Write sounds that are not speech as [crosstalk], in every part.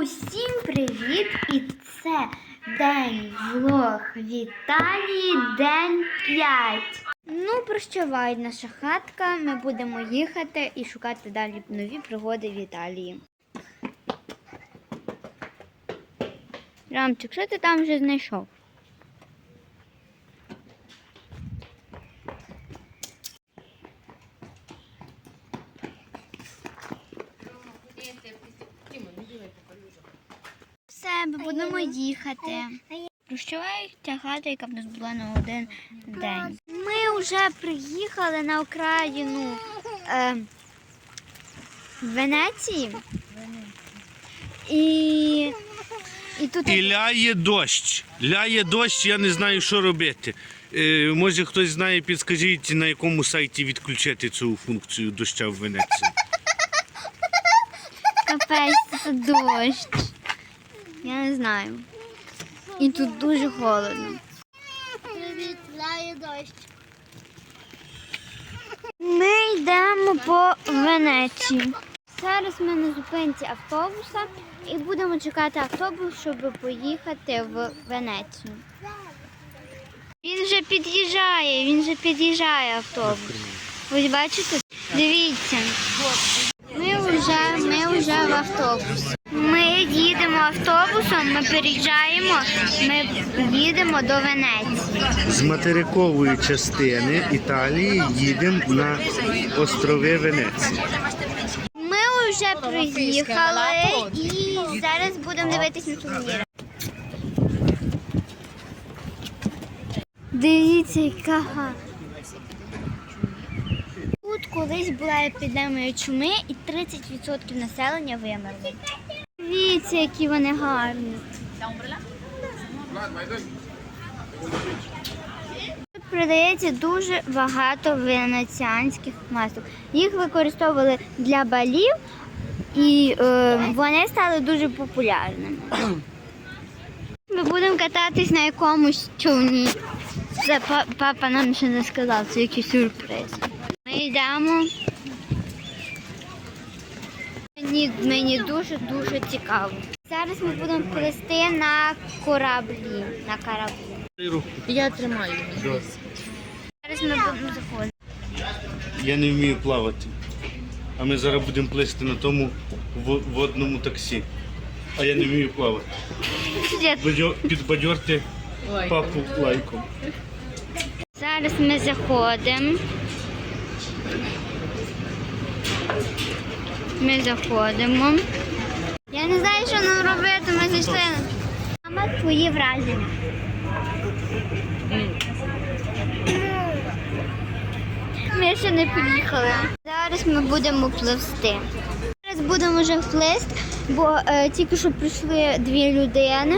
Усім привіт! І це день влог в день 5. Ну, прощавай, наша хатка. Ми будемо їхати і шукати далі нові пригоди в Італії. Рамчик, що ти там вже знайшов? Все, ми будемо їхати. Прощавай ця хата, яка в нас була на один день. Ми вже приїхали на окраїну е, Венеції. І, і тут І ляє дощ. Ляє дощ, я не знаю, що робити. Е, може хтось знає, підскажіть, на якому сайті відключити цю функцію доща в Венеції. капець, це дощ. Я не знаю. І тут дуже холодно. Привіт, лає дощ. Ми йдемо по Венеції. Зараз ми на зупинці автобуса і будемо чекати автобус, щоб поїхати в Венецію. Він вже під'їжджає, він вже під'їжджає автобус. Ось бачите? Дивіться. Ми вже, ми вже в автобус. Їдемо автобусом, ми переїжджаємо, ми їдемо до Венеції. З материкової частини Італії їдемо на острови Венеції. Ми вже приїхали і зараз будемо дивитись на сувеніри. Дивіться, яка гарна. Тут колись була епідемія чуми і 30% населення вимерли. Дивіться, які вони гарні. Тут продається дуже багато венеціанських масок. Їх використовували для балів і е, вони стали дуже популярними. [coughs] Ми будемо кататись на якомусь човні. Це па- папа нам ще не сказав, це якийсь сюрприз. Ми йдемо. Мені, мені дуже-дуже цікаво. Зараз ми будемо плисти на кораблі. На кораблі. Я тримаю. Зараз ми будемо заходити. Я не вмію плавати. А ми зараз будемо плисти на тому во- водному таксі. А я не вмію плавати. Підбадьорте папу лайком. Зараз ми заходимо. Ми заходимо. Я не знаю, що нам робити, ми зайшли. Мама, твої враження. Ми ще не приїхали. Зараз ми будемо пливсти. Зараз будемо вже плисти, бо е, тільки що прийшли дві людини.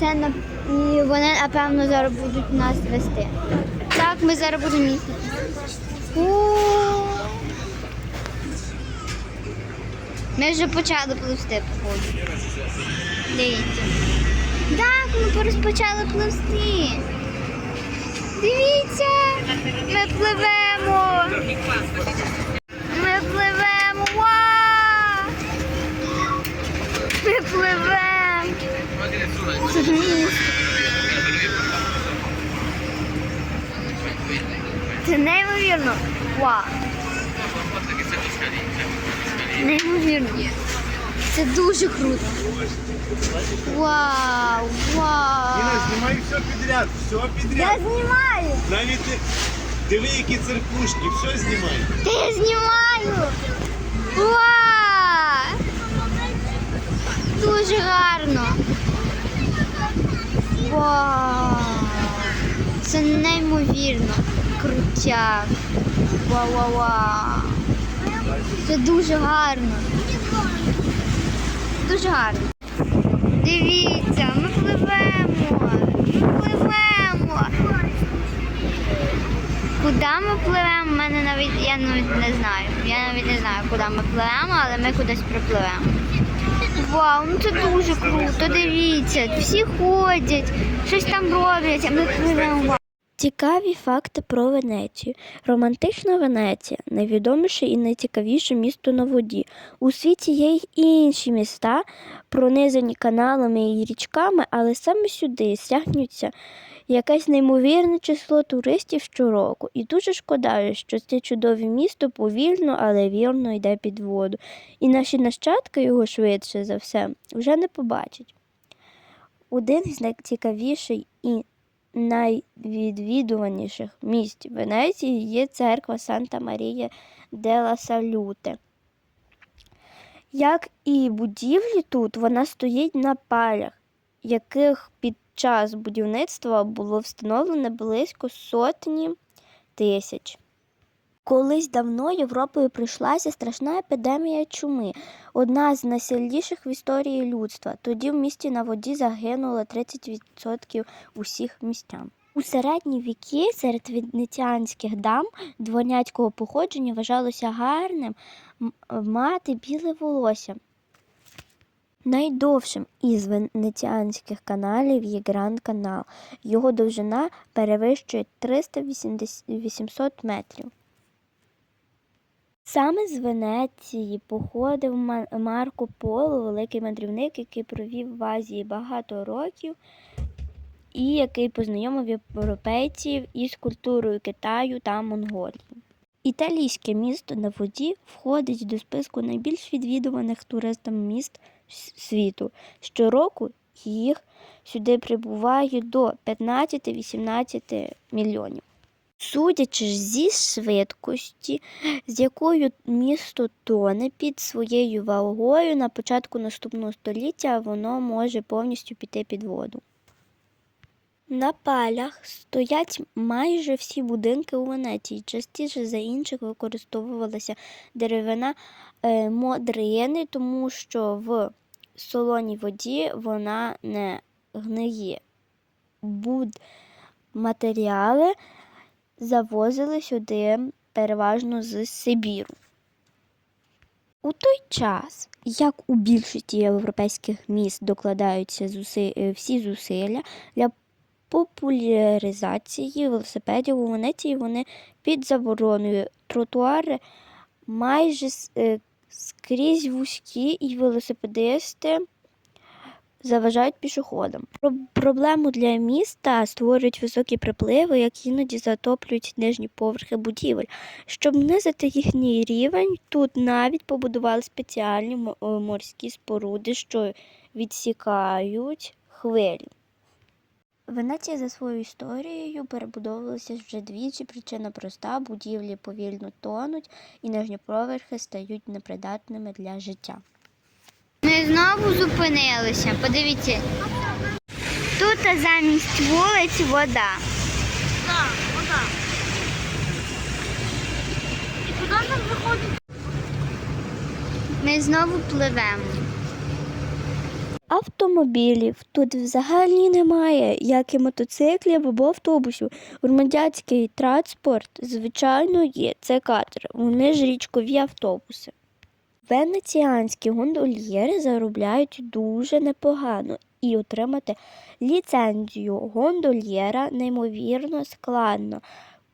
Це на і вони напевно зараз будуть нас вести. Так, ми зараз будемо їхати. Ми вже почали пливсти, походу. Дивіться. Так, ми розпочали пливсти. Дивіться, ми пливемо. Ми пливемо. Вау! Ми пливемо. Це неймовірно. Вау. Неймовірно. Це дуже круто. Вау, вау. знімай все підряд, все Я знімаю. Навіть диви, які церквушки, все знімай. Та я знімаю. Вау. Дуже гарно. Вау. Це неймовірно. Крутяк. Вау, вау, вау. Це дуже гарно. Дуже гарно. Дивіться, ми пливемо. Ми пливемо. Куди ми пливемо? Мене навіть я навіть не знаю. Я навіть не знаю, куди ми пливемо, але ми кудись припливемо. Вау, ну це дуже круто. Дивіться, всі ходять, щось там роблять, а ми пливемо. Цікаві факти про Венецію. Романтична Венеція найвідоміше і найцікавіше місто на воді. У світі є й інші міста, пронизані каналами і річками, але саме сюди стягнуться якесь неймовірне число туристів щороку. І дуже шкода, що це чудове місто повільно, але вірно йде під воду. І наші нащадки його швидше за все вже не побачать. Один з найцікавіших і найвідвідуваніших місць Венеції є церква Санта Марія Дела Салюте. Як і будівлі тут, вона стоїть на палях, яких під час будівництва було встановлено близько сотні тисяч. Колись давно Європою прийшлася страшна епідемія чуми, одна з найсильніших в історії людства. Тоді в місті на воді загинуло 30% усіх містян. У середні віки серед венеціанських дам дворняцького походження вважалося гарним мати біле волосся. Найдовшим із венеціанських каналів є Гранд Канал. Його довжина перевищує 300-800 метрів. Саме з Венеції походив Марко Поло, великий мандрівник, який провів в Азії багато років і який познайомив європейців із культурою Китаю та Монголії. Італійське місто на воді входить до списку найбільш відвідуваних туристами міст світу. Щороку їх сюди прибуває до 15-18 мільйонів. Судячи ж зі швидкості, з якою місто тоне під своєю вагою, на початку наступного століття воно може повністю піти під воду. На палях стоять майже всі будинки у Венеції. Частіше за інших використовувалася деревина е, модрини, тому що в солоній воді вона не гниє. Будматеріали завозили сюди переважно з Сибіру. У той час, як у більшості європейських міст докладаються зуси- е, всі зусилля для популяризації велосипедів у Венеції, вони під забороною. Тротуари майже е, скрізь вузькі, і велосипедисти заважають пішоходам. Про- Проблему для міста створюють високі припливи, які іноді затоплюють нижні поверхи будівель. Щоб знизити їхній рівень, тут навіть побудували спеціальні е, морські споруди, що відсікають хвилі. Венеція за своєю історією перебудовувалася вже двічі. Причина проста: будівлі повільно тонуть, і нижні поверхи стають непридатними для життя. Ми знову зупинилися. Подивіться. Тут замість вулиць вода. Так, вода. І куди нам виходить? Ми знову пливемо. Автомобілів тут взагалі немає, як і мотоциклів або автобусів. Громадянський транспорт, звичайно, є. Це катери. Вони ж річкові автобуси. Венеціанські гондольєри заробляють дуже непогано, і отримати ліцензію гондольєра неймовірно складно.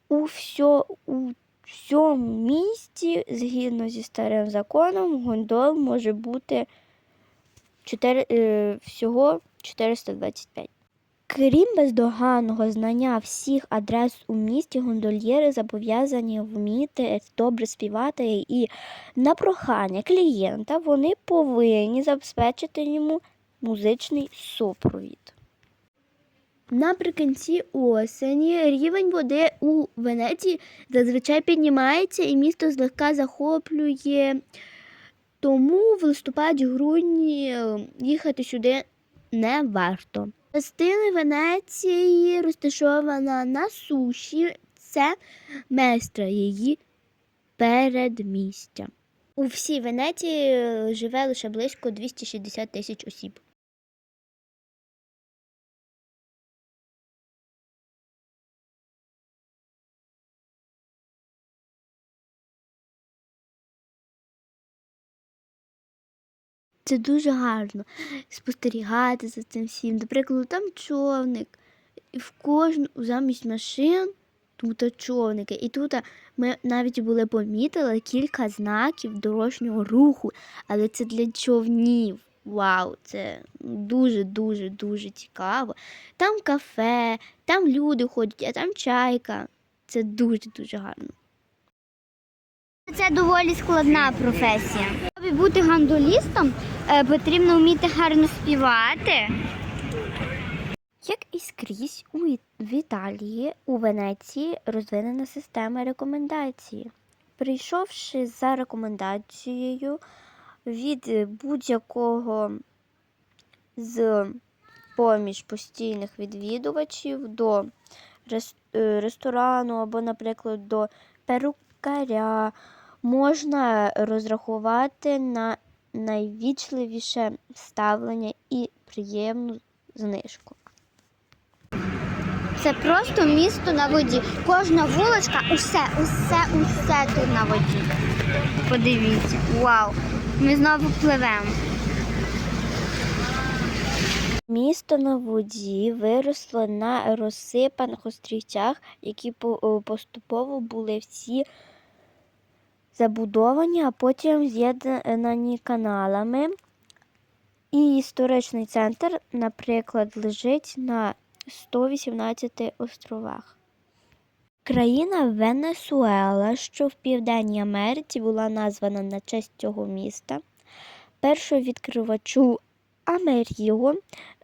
У, всьо, у всьому місті, згідно зі старим законом, гондол може бути 4, е, всього 425. Крім бездоганного знання всіх адрес у місті, гондольєри зобов'язані вміти добре співати і на прохання клієнта вони повинні забезпечити йому музичний супровід. Наприкінці осені рівень води у Венеції зазвичай піднімається і місто злегка захоплює тому в листопаді-грудні їхати сюди не варто. Частина Венеції розташована на суші. Це местра її передмістя. У всій Венеції живе лише близько 260 тисяч осіб. Це дуже гарно спостерігати за цим всім. До прикладу, там човник, І в кожну замість машин тут човники. І тут ми навіть були помітили кілька знаків дорожнього руху, але це для човнів. Вау, це дуже, дуже, цікаво. Там кафе, там люди ходять, а там чайка. Це дуже дуже гарно. Це доволі складна професія. Бути гандолістом, потрібно вміти гарно співати. Як і скрізь у Італії, у Венеції розвинена система рекомендацій. Прийшовши за рекомендацією від е, будь-якого з поміж постійних відвідувачів до е, ресторану або, наприклад, до перукаря, можна розрахувати на найвічливіше ставлення і приємну знижку. Це просто місто на воді. Кожна вуличка, усе, усе, усе тут на воді. Подивіться, вау! Ми знову пливемо. Місто на воді виросло на розсипаних острівцях, які по- поступово були всі забудовані, а потім з'єднані каналами. І історичний центр, наприклад, лежить на 118 островах. Країна Венесуела, що в Південній Америці, була названа на честь цього міста. Першому відкривачу Амеріго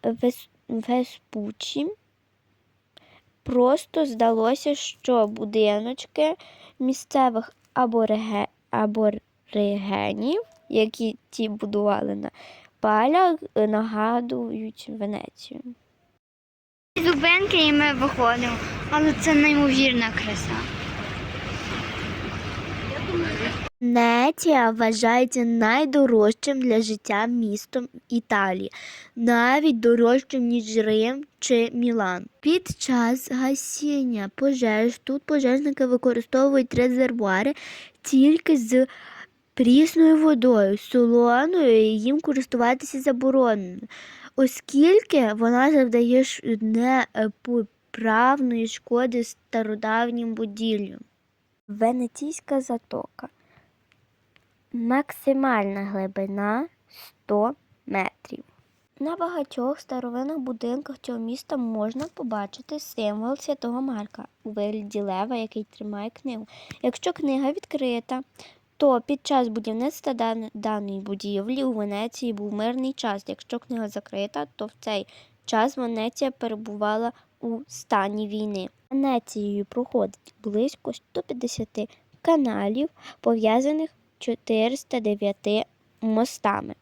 Вес- Веспучі просто здалося, що будиночки місцевих. Аборигенів, які ті будували на палях, нагадують Венецію. Зупинки і ми виходимо, але це неймовірна краса. Венеція вважається найдорожчим для життя містом Італії, навіть дорожчим, ніж Рим чи Мілан. Під час гасіння пожеж тут пожежники використовують резервуари тільки з прісною водою, солоною і їм користуватися заборонено, оскільки вона завдає непоправної шкоди стародавнім будівлям. Венеційська затока. Максимальна глибина 100 метрів. На багатьох старовинних будинках цього міста можна побачити символ Святого Марка у вигляді лева, який тримає книгу. Якщо книга відкрита, то під час будівництва даної будівлі у Венеції був мирний час. Якщо книга закрита, то в цей час Венеція перебувала у стані війни. Венецією проходить близько 150 каналів, пов'язаних 409 мостами.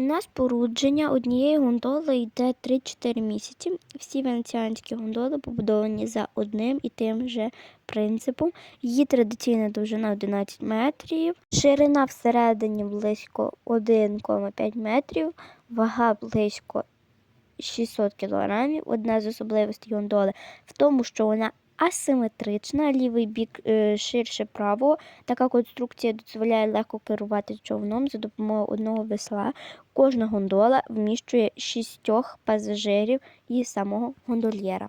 На спорудження однієї гондоли йде 3-4 місяці. Всі венеціанські гондоли побудовані за одним і тим же принципом. Її традиційна довжина 11 метрів, ширина всередині близько 1,5 метрів, вага близько 600 кг. Одна з особливостей гондоли в тому, що вона асиметрична, лівий бік е, ширше правого. Така конструкція дозволяє легко керувати човном за допомогою одного весла. Кожна гондола вміщує шістьох пасажирів і самого гондольєра.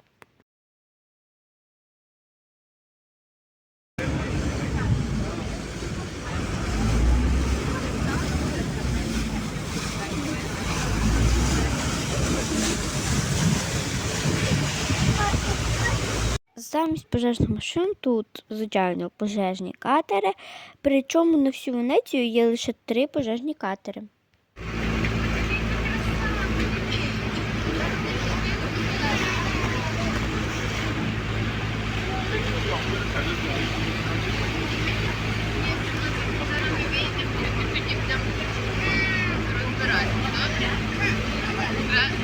Замість пожежних машин тут, звичайно, пожежні катери, причому на всю Венецію є лише три пожежні катери.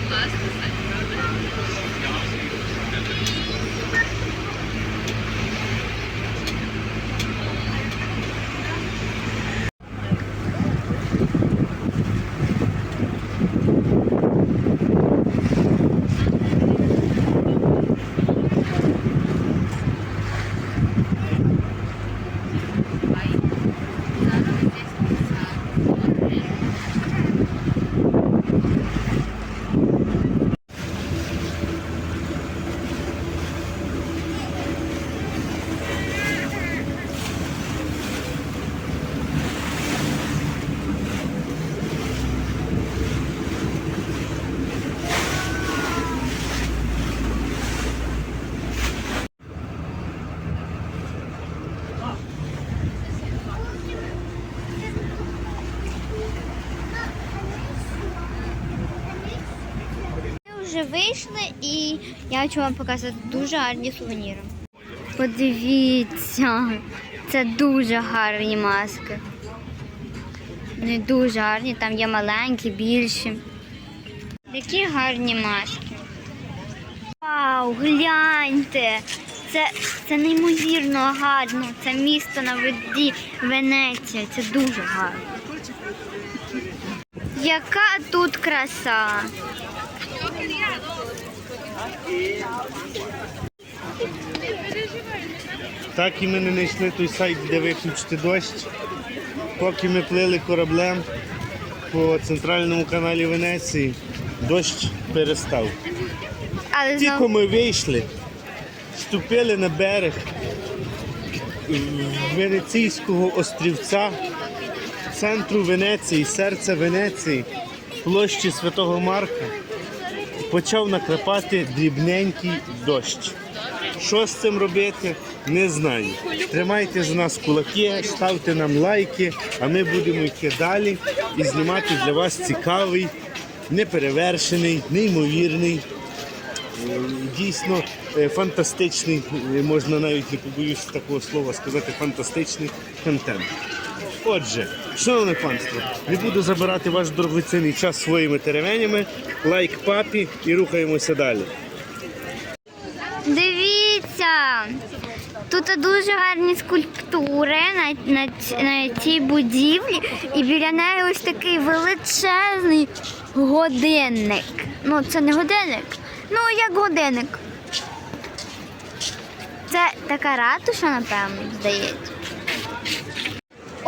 Раз, вийшли і я хочу вам показати дуже гарні сувеніри. Подивіться, це дуже гарні маски. Вони дуже гарні, там є маленькі, більші. Які гарні маски. Вау, гляньте! Це, це неймовірно гарно. Це місто на воді Венеція. Це дуже гарно. Яка тут краса! Так і ми не знайшли той сайт, де виключити дощ. Поки ми плили кораблем по центральному каналі Венеції, дощ перестав. Але Тільки ми вийшли, ступили на берег Венеційського острівця, центру Венеції, серця Венеції, площі Святого Марка, почав накрапати дрібненький дощ. Що з цим робити, не знаю. Тримайте з нас кулаки, ставте нам лайки, а ми будемо йти далі і знімати для вас цікавий, неперевершений, неймовірний Е, дійсно е, фантастичний, е, можна навіть не побоюсь такого слова сказати, фантастичний контент. Отже, шановне панство, не буду забирати ваш дорогоцінний час своїми теревенями. Лайк папі і рухаємося далі. Дивіться! Тут дуже гарні скульптури на, на, на цій будівлі, і біля неї ось такий величезний годинник. Ну, це не годинник, ну як годинник. Це така ратуша, напевно, здається.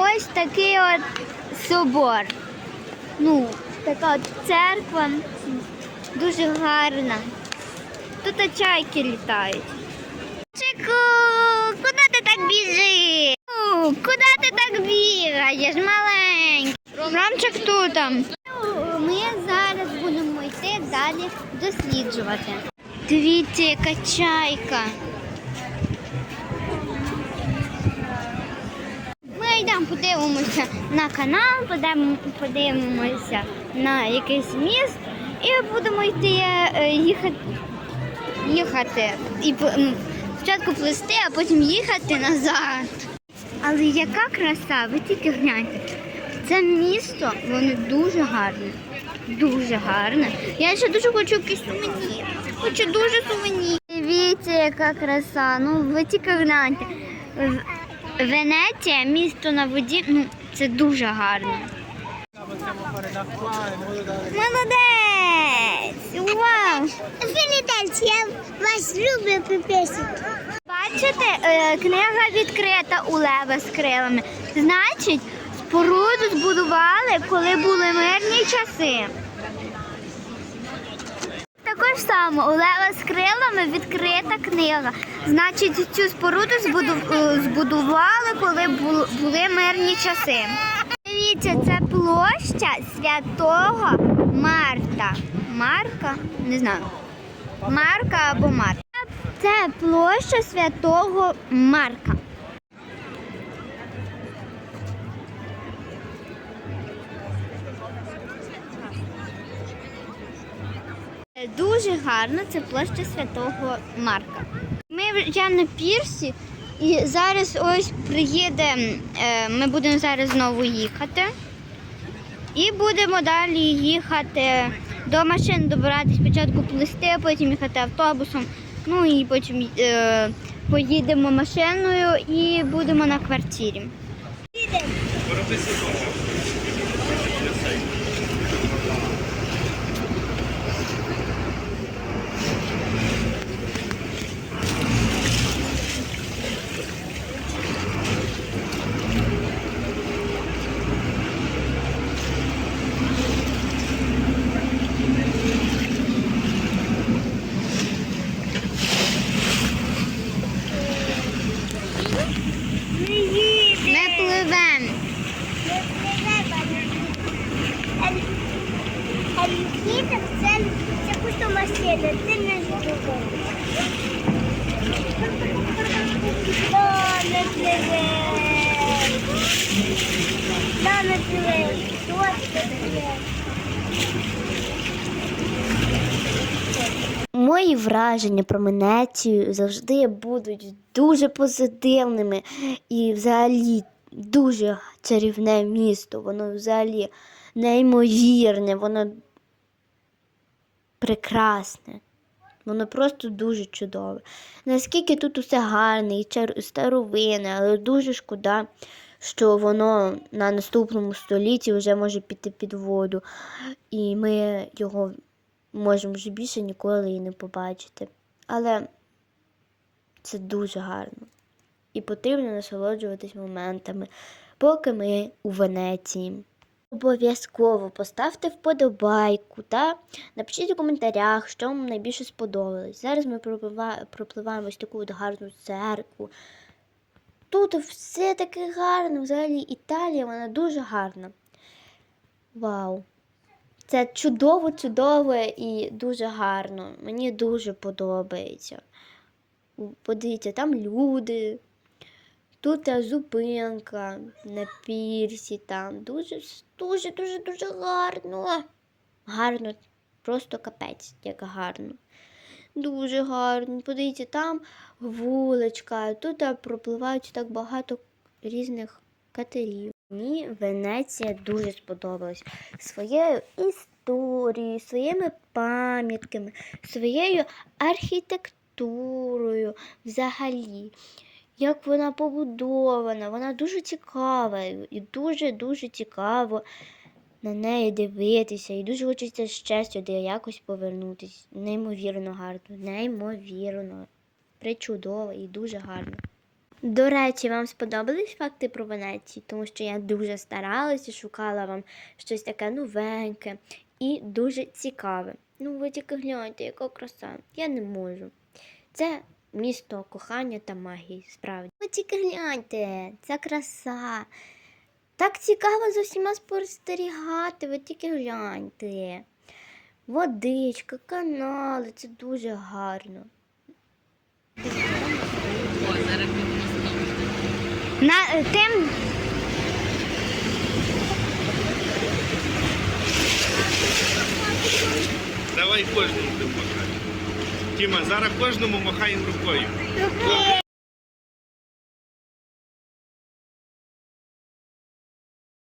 Ось такий от собор. Ну, така от церква. Дуже гарна. Тут чайки літають. Чику, куди ти так біжиш? Куди ти так бігаєш, маленький? Ромчик тут. Ми зараз будемо йти далі досліджувати. Дивіться, яка чайка. Йдемо подивимося на канал, подивимося на якийсь міст і будемо йти е, їхати їхати і ну, спочатку плисти, а потім їхати назад. Але яка краса, ви тільки гляньте. Це місто, воно дуже гарне. Дуже гарне. Я ще дуже хочу якийсь сувенір. Хочу дуже сувенір. Дивіться, яка краса. Ну, ви тільки гляньте. Венеція, місто на воді, ну, це дуже гарно. Молодець! Вау! Я вас люблю пипесик. Бачите, е, книга відкрита у лева з крилами. Значить, споруду збудували, коли були мирні часи. Також само у лева з крилами відкрита книга. Значить, цю споруду е, збудували, коли були мирні часи. Дивіться, це площа святого Марта. Марка? Не знаю. Марка або Марта. Це площа святого Марка. Дуже гарно це площа святого Марка. Ми вже на пірсі, і зараз ось приїде. е, Ми будемо зараз знову їхати. І будемо далі їхати до машин, добиратись спочатку плисти, потім їхати автобусом. Ну і потім е, поїдемо машиною і будемо на квартирі. Ми Діток це, це просто машина, ти не не пливе. Да, не пливе. Точно пливе. Мої враження про Венецію завжди будуть дуже позитивними і взагалі дуже чарівне місто. Воно взагалі неймовірне, воно прекрасне. Воно просто дуже чудове. Наскільки тут усе гарне і старовинне, але дуже шкода, що воно на наступному столітті вже може піти під воду, і ми його можемо вже більше ніколи і не побачити. Але це дуже гарно. І потрібно насолоджуватись моментами, поки ми у Венеції. Обов'язково поставте вподобайку та напишіть у коментарях, що вам найбільше сподобалось. Зараз ми пропливаємо, ось таку от гарну церкву. Тут все таке гарне, взагалі Італія, вона дуже гарна. Вау! Це чудово, чудово і дуже гарно. Мені дуже подобається. Подивіться, там люди. Тут зупинка на пірсі, там дуже, дуже, дуже, дуже гарно. Гарно, просто капець, як гарно. Дуже гарно. Подивіться, там вуличка, тут пропливають так багато різних катерів. Мені Венеція дуже сподобалась своєю історією, своїми пам'ятками, своєю архітектурою взагалі. Як вона побудована, вона дуже цікава і дуже-дуже цікаво на неї дивитися. І дуже хочеться ще сюди якось повернутися. Неймовірно гарно, неймовірно. Причудово і дуже гарно. До речі, вам сподобались факти про Венецію, тому що я дуже старалася, шукала вам щось таке новеньке і дуже цікаве. Ну, ви тільки гляньте, яка краса. Я не можу. Це місто кохання та магії, справді. Ви тільки гляньте, ця краса. Так цікаво за всіма спостерігати, ви тільки гляньте. Водичка, канали, це дуже гарно. На е, тим Давай кожному махати. Тіма, зараз кожному махаємо рукою.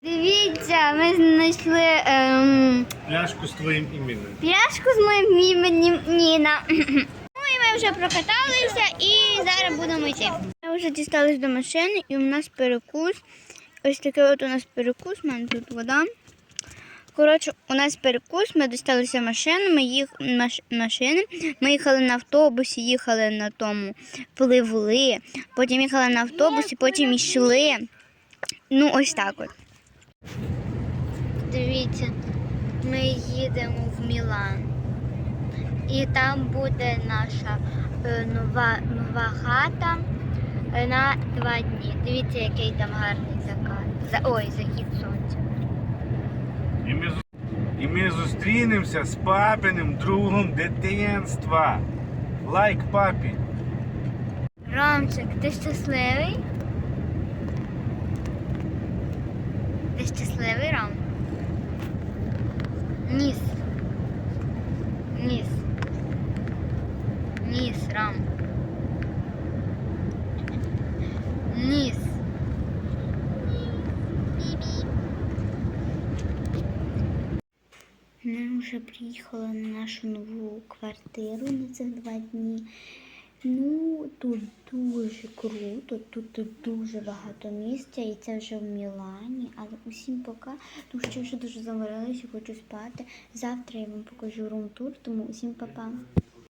дивіться, ми знайшли ем, Пляшку з твоїм іменем. пляшку з моїм іменем Ніна. Ну і ми вже прокаталися і зараз будемо йти. Ми вже дістались до машини і у нас перекус. Ось такий от у нас перекус, у мене тут вода. Коротше, у нас перекус, ми дісталися машини, ми їх маш, машини. Ми їхали на автобусі, їхали на тому, пливли, потім їхали на автобусі, потім йшли. Ну, ось так от. Дивіться, ми їдемо в Мілан. І там буде наша е, нова, нова хата е, на два дні. Дивіться, який там гарний закат. За, ой, захід сонця. І ми, і ми зустрінемося з папиним другом дитинства. Лайк папі. Ромчик, ти щасливий? Ти щасливий, Ром? Ніс. Ніс. Ніс, Ром. Ніс. Ми вже приїхала на нашу нову квартиру на цих два дні. Ну, тут дуже круто, тут, дуже багато місця, і це вже в Мілані. Але усім пока, тому що вже дуже заморилася, хочу спати. Завтра я вам покажу рум-тур, тому усім па-па.